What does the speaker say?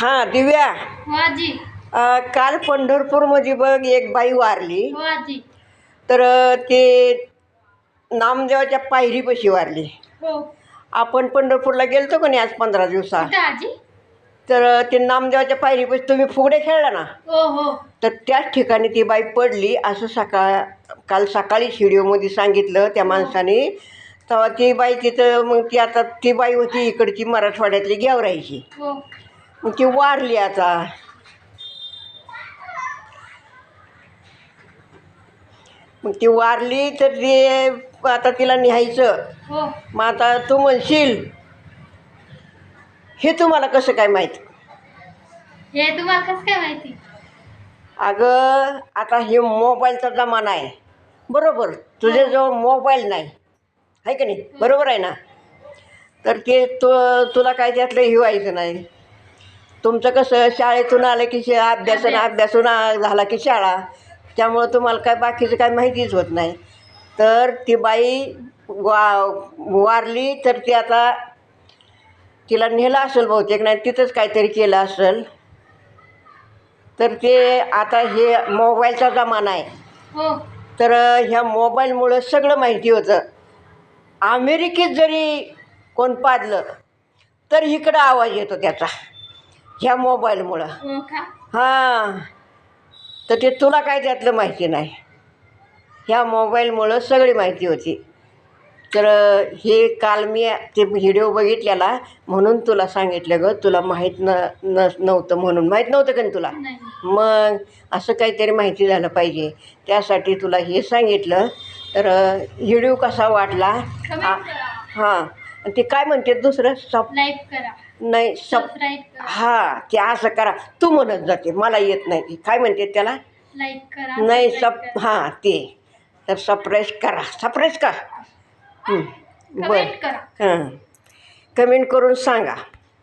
हां दिव्या. हो आजी. अ, काल पंढरपूरमध्ये बघ एक बाई वारली. हो आजी. तर अ, ते नामदेवाच्या पायरीपाशी वारली. हो. आपण पंढरपूरला गेलतो का नाही आज पंधरा दिवसा कुठं आजी. तर अ, ते नामदेवाच्या पायरीपाशी तुम्ही फुगडे खेळला ना? हो हो. तर त्याच ठिकाणी ती बाई पडली. असं सकाळ काल सकाळी व्हिडिओमध्ये सांगितलं त्या माणसाने. तेव्हा ती बाई तिथं मग ती आता ती बाई होती इकडची मराठवाड्यातली गेवरायची हो. मग ती वारली आता. मग ती वारली तर ते आता तिला न्यायचं. हो. मग आता तू म्हणशील हे तुम्हाला कसं काय माहीत? हे तुम्हाला कसं काय माहिती? अगं आता हे मोबाईलचा जमाना आहे. बरोबर तुझ्याजवळ मोबाईल नाही. आहे का नाही? बरोबर आहे ना? तर ते तु तुला काय त्यातलं हे व्हायचं नाही. तुमचं कसं शाळेतून आलं की शे अभ्यासून अभ्यासून झाला की शाळा. त्यामुळं तुम्हाला काय बाकीचं काय माहितीच होत नाही. तर ती बाई वा वारली तर ती आता तिला नेलं असेल बहुतेक नाही तिथंच काहीतरी केलं असेल. तर ते आता हे मोबाईलचा जमाना आहे. हो. तर ह्या मोबाईलमुळं सगळं माहिती होतं. अमेरिकेत जरी कोण पाजलं तर इकडं आवाज येतो त्याचा. ह्या मोबाईलमुळं. हो का? हां. तर ते तुला काय त्यातलं माहिती नाही. ह्या मोबाईलमुळं सगळी माहिती होती. तर हे काल मी ते व्हिडिओ बघितलेला म्हणून तुला सांगितलं ग तुला माहीत न न नव्हतं म्हणून. माहीत नव्हतं का न तुला? मग असं काहीतरी माहिती झालं पाहिजे. त्यासाठी तुला हे सांगितलं. तर व्हिडिओ कसा वाटला? हां. आणि ते काय म्हणते दुसरं? सप लाईक करा. नाही सप सबस्क्राईब करा. हां ते असं करा. तू म्हणत जाते मला येत नाही. ती काय म्हणते त्याला? लाईक करा नाही सबस्क्राईब सप करा. हां ते. तर सप्राईज करा. सप्राईज कर. हं, बरं. कमेंट करा. हां. कमेंट करून सांगा.